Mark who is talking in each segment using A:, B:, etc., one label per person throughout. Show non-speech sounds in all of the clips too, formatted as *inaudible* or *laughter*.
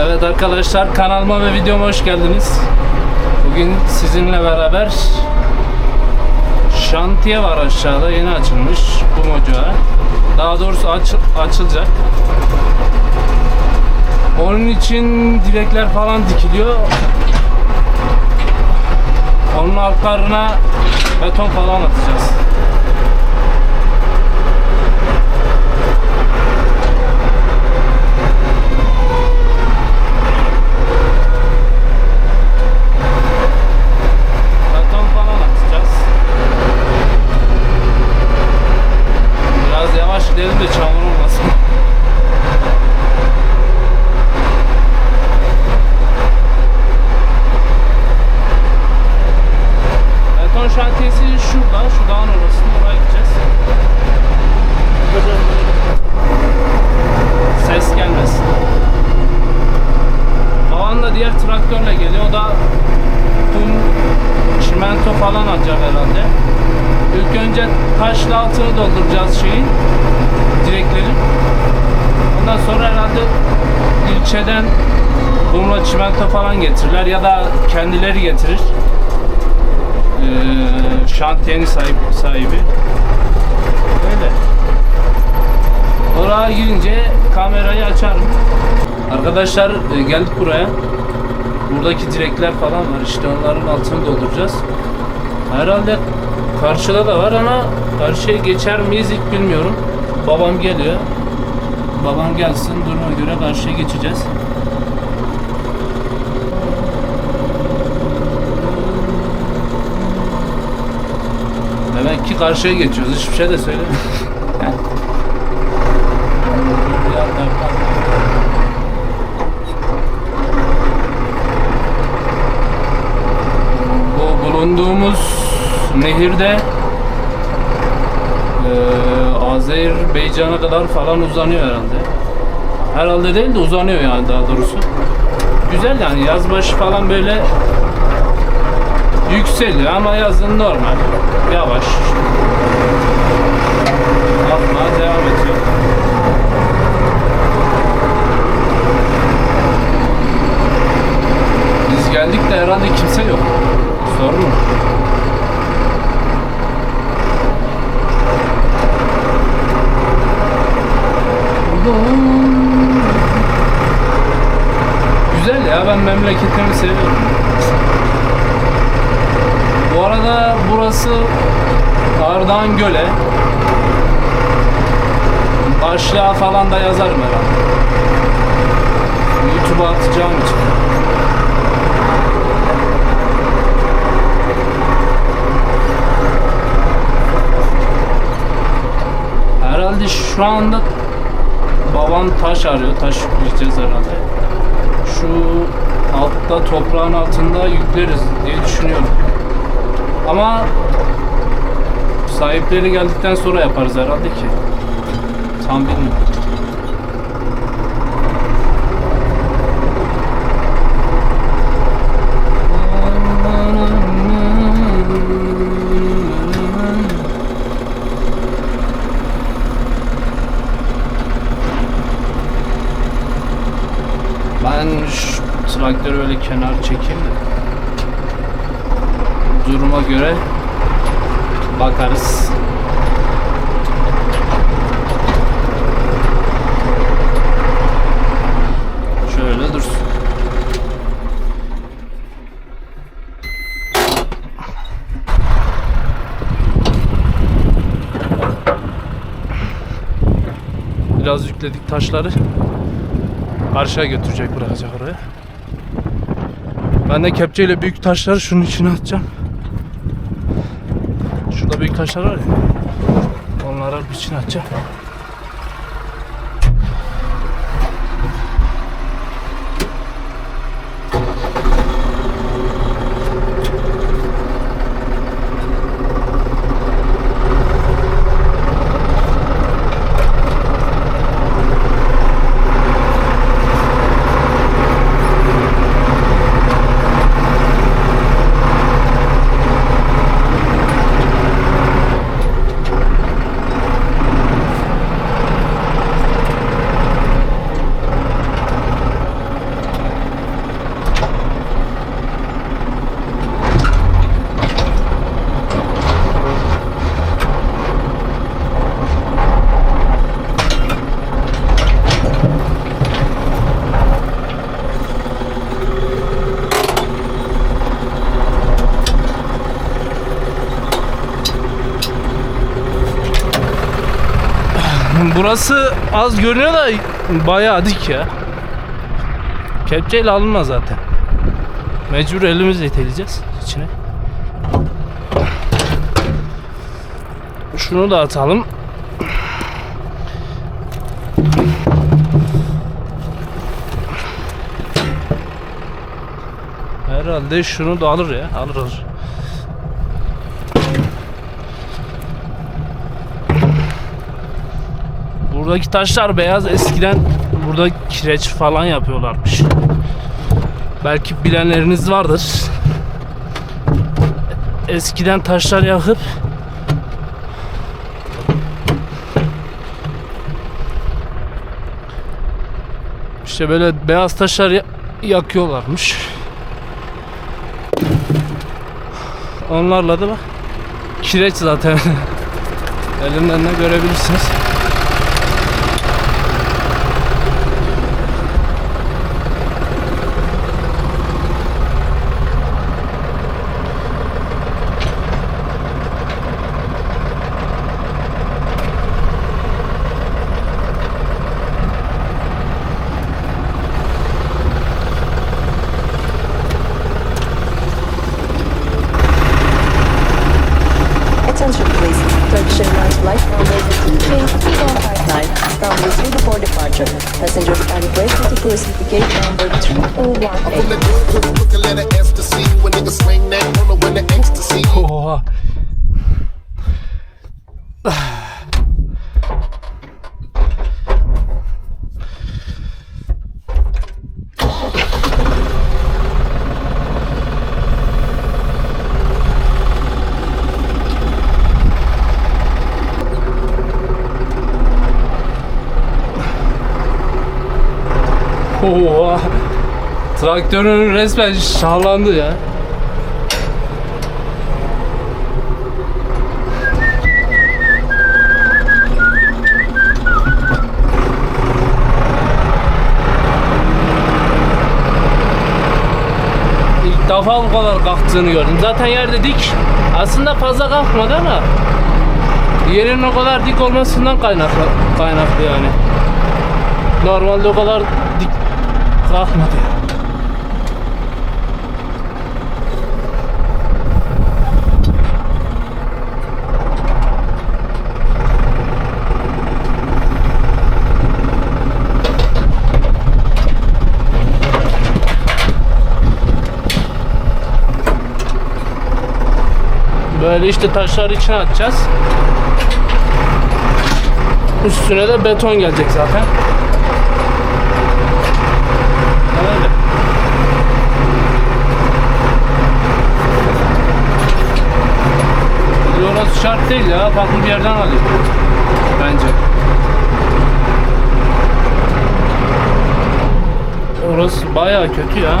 A: Evet arkadaşlar kanalıma ve videoma hoş geldiniz. Bugün sizinle beraber şantiye var aşağıda yeni açılmış bu ocağı. Daha doğrusu aç, açılacak. Onun için direkler falan dikiliyor. Onun altlarına beton falan atacağız. Beton falan atacağız. Biraz yavaş gidelim de çamur olmasın. Beton şantiyesi şurada, şu dağın orasında oraya gideceğiz. Ses gelmesin. Baban da diğer traktörle geliyor. O da kum, çimento falan atacak herhalde. İlk önce taşla altını dolduracağız şeyin, direklerin. Ondan sonra herhalde ilçeden kumla çimento falan getirirler ya da kendileri getirir. Ee, şantiyenin sahibi, sahibi. Öyle. Oraya girince kamerayı açarım. Arkadaşlar e, geldik buraya. Buradaki direkler falan var. İşte onların altını dolduracağız. Herhalde karşıda da var ama karşıya geçer miyiz ilk bilmiyorum. Babam geliyor. Babam gelsin duruma göre karşıya geçeceğiz. Karşıya geçiyoruz. Hiçbir şey de söylemiyor. Bu bulunduğumuz nehirde eee Azerbaycan'a kadar falan uzanıyor herhalde. Herhalde değil de uzanıyor yani daha doğrusu. Güzel yani yaz başı falan böyle yükseliyor ama yazın normal. Yavaş. Biz geldik de herhalde kimse yok. Sorun? Güzel ya ben memleketimi seviyorum. Bu arada burası Ardahan Göle. Başlığa falan da yazarım herhalde. YouTube'a atacağım için. Herhalde şu anda babam taş arıyor. Taş yükleyeceğiz herhalde. Şu altta toprağın altında yükleriz diye düşünüyorum. Ama sahipleri geldikten sonra yaparız herhalde ki. Tam bilmiyorum. Ben şu traktörü öyle kenar çekeyim de duruma göre bakarız. Şöyle dursun. Biraz yükledik taşları. Karşıya götürecek bırakacak oraya. Ben de kepçeyle büyük taşları şunun içine atacağım. Şurada büyük taşlar var ya. Onları içine atacağım. Burası az görünüyor da bayağı dik ya. Kepçeyle alınmaz zaten. Mecbur elimizle iteleyeceğiz içine. Şunu da atalım. Herhalde şunu da alır ya. Alır alır. Buradaki taşlar beyaz. Eskiden burada kireç falan yapıyorlarmış. Belki bilenleriniz vardır. Eskiden taşlar yakıp işte böyle beyaz taşlar ya- yakıyorlarmış. Onlarla da bak kireç zaten *laughs* elimden de görebilirsiniz.
B: TK3159 Istanbul is departure. Passengers are requested to proceed to gate number 3018.
C: From the good to the letter S to C. When niggas swing that corner when the ecstasy.
A: Oha. Oha. Traktörün resmen şahlandı ya. İlk defa bu kadar kalktığını gördüm. Zaten yerde dik. Aslında fazla kalkmadı ama yerin o kadar dik olmasından kaynaklı, kaynaklı yani. Normalde o kadar dik kalkmadı. Böyle işte taşları içine atacağız. Üstüne de beton gelecek zaten. Orası şart değil ya. Farklı bir yerden alayım. Bence. Orası bayağı kötü ya.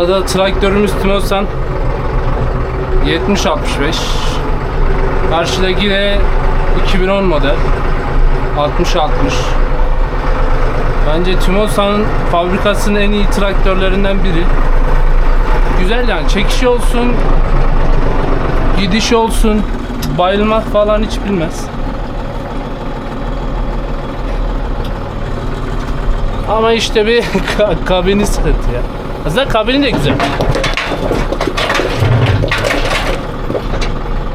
A: Arada traktörümüz Tinosan 7065 Karşıdaki de 2010 model. 6060 Bence Timosan'ın fabrikasının en iyi traktörlerinden biri. Güzel yani çekişi olsun Gidiş olsun Bayılmak falan hiç bilmez. Ama işte bir *laughs* ka- kabini sıkıntı ya. Aslında kabini de güzel.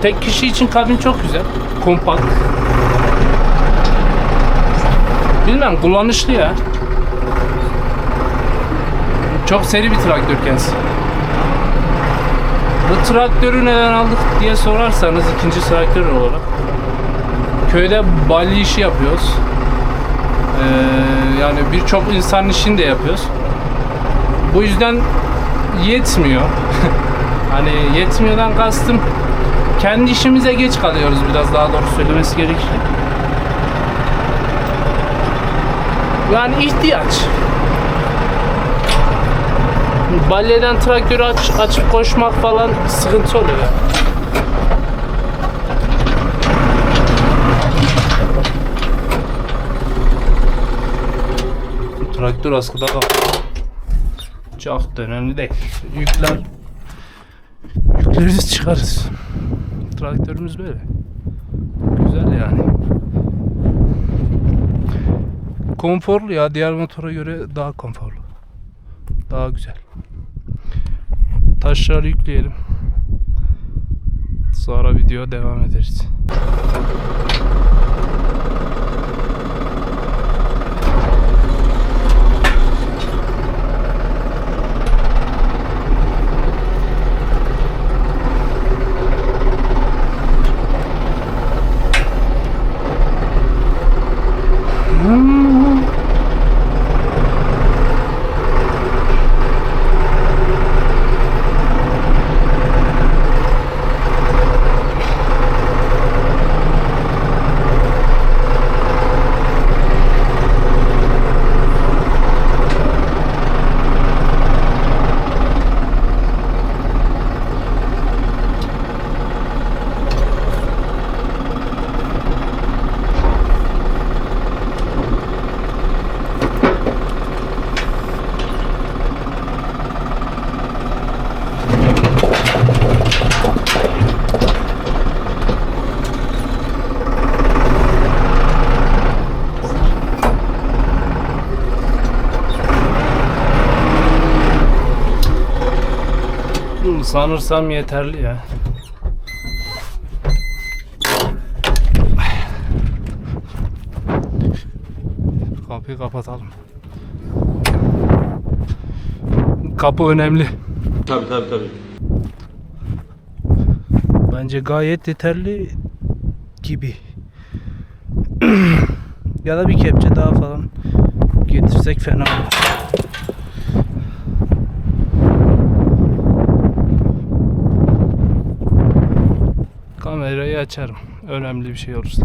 A: Tek kişi için kabin çok güzel. Kompakt. Bilmem kullanışlı ya. Çok seri bir traktör kendisi. Bu traktörü neden aldık diye sorarsanız ikinci traktör olarak köyde balya işi yapıyoruz. Ee, yani birçok insan işini de yapıyoruz. Bu yüzden yetmiyor. *laughs* hani yetmiyordan kastım kendi işimize geç kalıyoruz biraz daha doğru söylemesi gerekirse. Yani ihtiyaç. Balyeden traktörü aç, açıp koşmak falan sıkıntı oluyor. ya. Traktör askıda kaldı. Çok da önemli değil. Yükler yükleriz çıkarız. Traktörümüz böyle. Güzel yani. Konforlu ya diğer motora göre daha konforlu. Daha güzel. Taşları yükleyelim. Sonra video devam ederiz. Sanırsam yeterli ya. Kapıyı kapatalım. Kapı önemli.
D: Tabii tabii tabii.
A: Bence gayet yeterli gibi. *clears throat* ya da bir kepçe daha falan getirsek fena olur. Kamerayı açarım. Önemli bir şey olursa.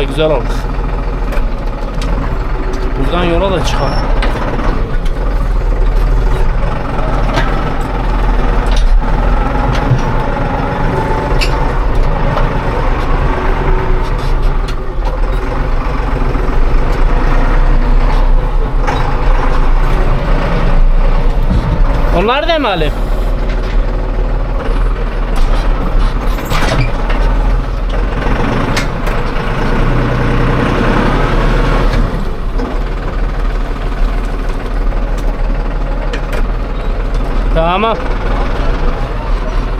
A: Aa, güzel aldık. Buradan yola da çıkalım. Onlar da mı Ali? Tamam.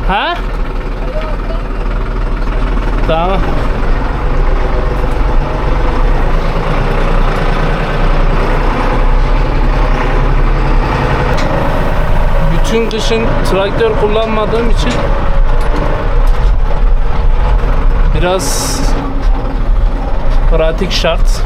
A: Ha? Tamam. Bütün kışın traktör kullanmadığım için biraz pratik şart.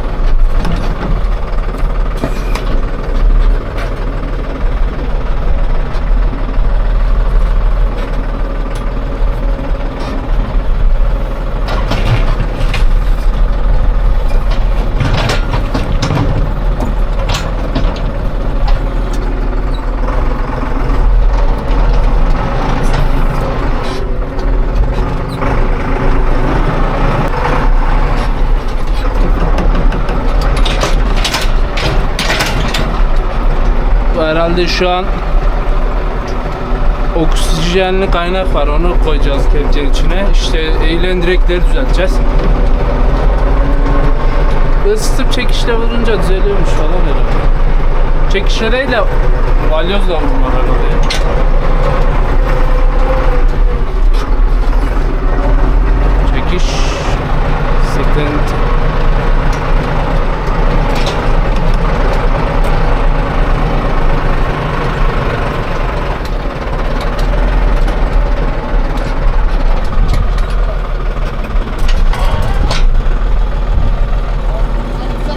A: Herhalde şu an oksijenli kaynak var onu koyacağız kepçe içine. İşte eğilen direkleri düzelteceğiz. Isıtıp çekişle vurunca düzeliyormuş falan herhalde. Çekişle değil vurmak herhalde. Çekiş sıkıntı.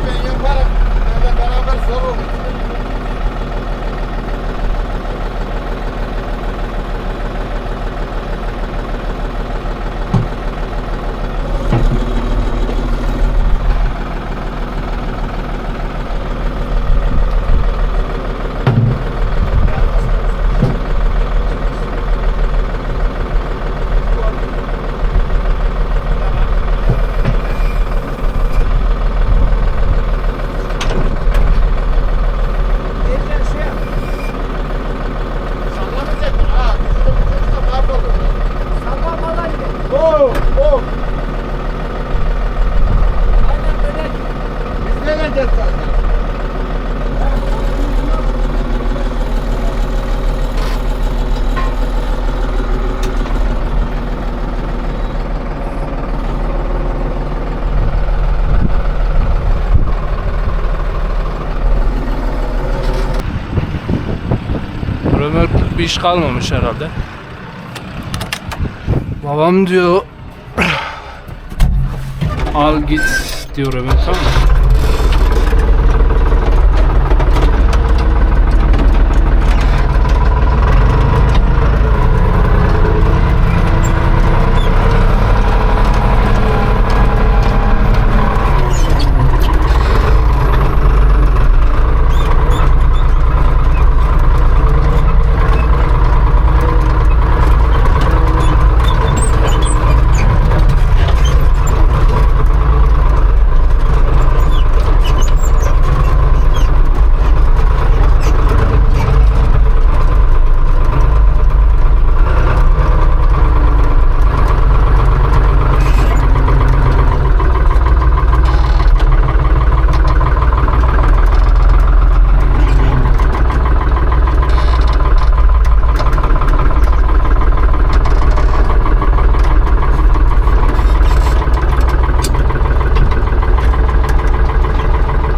C: Ben yaparım. Benimle beraber zor olur. Sallamayacak mı? Ha, düştü mü mahvolur. Oh,
A: bir iş kalmamış herhalde. Babam diyor al git diyor römork tamam mı?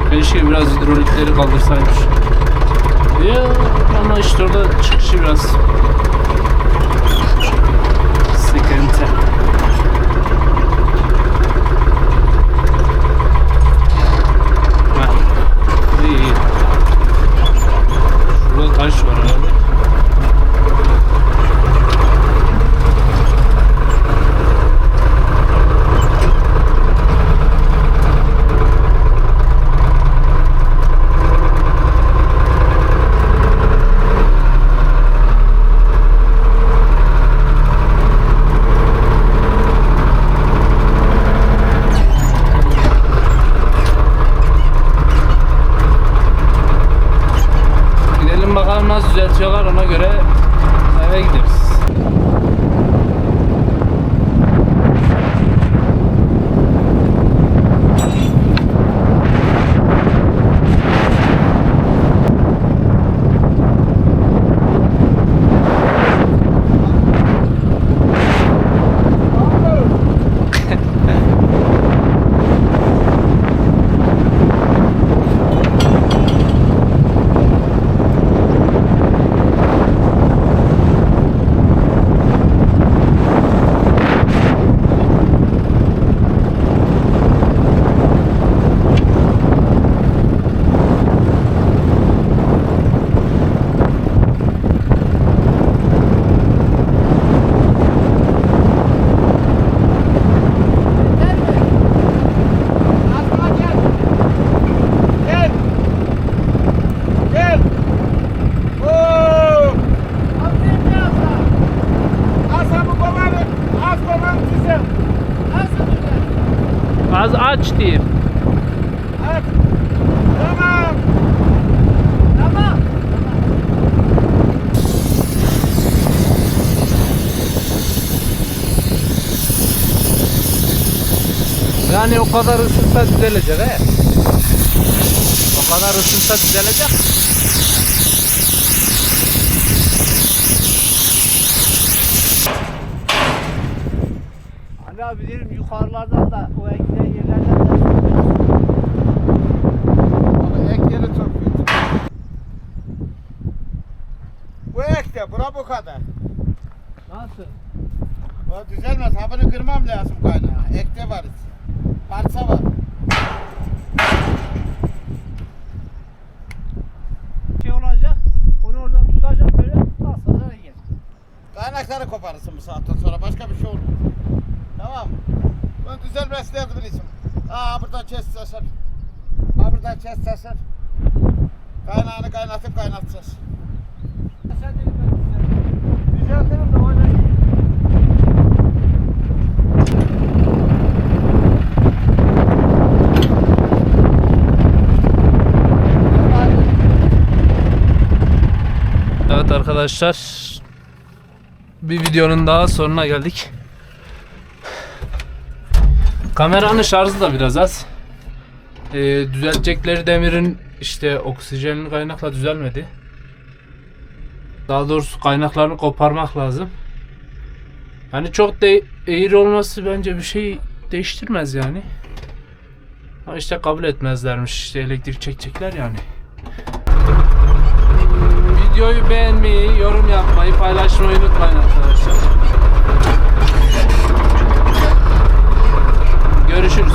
A: Keşke biraz hidrolikleri kaldırsaymış.
C: Az
A: aç diyeyim.
C: Aç. Tamam. Tamam.
A: Yani o kadar ısınsa düzelecek he. O kadar ısınsa düzelecek. Yukarılardan da o ekilen yerlerden de
D: Ama ek yeri çok büyük. Bu ek de bura bu kadar.
A: Nasıl?
D: O düzelmez. Ha bunu kırmam lazım kaynağı. Ekte var. Parça var.
A: Şey olacak. Onu oradan tutacağım böyle. Yer.
D: Kaynakları koparırsın bu saatten sonra. Başka bir şey olmaz. Tamam mı? Bunun düzelmesi lazım bizim. Aa buradan kes saçar. Ha buradan kes saçar. Kaynağını kaynatıp kaynatacağız. Düzeltirim de oynayın.
A: Evet arkadaşlar bir videonun daha sonuna geldik. Kameranın şarjı da biraz az. Ee, düzeltecekleri demirin işte oksijenin kaynakla düzelmedi. Daha doğrusu kaynaklarını koparmak lazım. Yani çok de eğri olması bence bir şey değiştirmez yani. Ama işte kabul etmezlermiş işte elektrik çekecekler yani. Videoyu beğenmeyi, yorum yapmayı, paylaşmayı unutmayın arkadaşlar. Görüşürüz.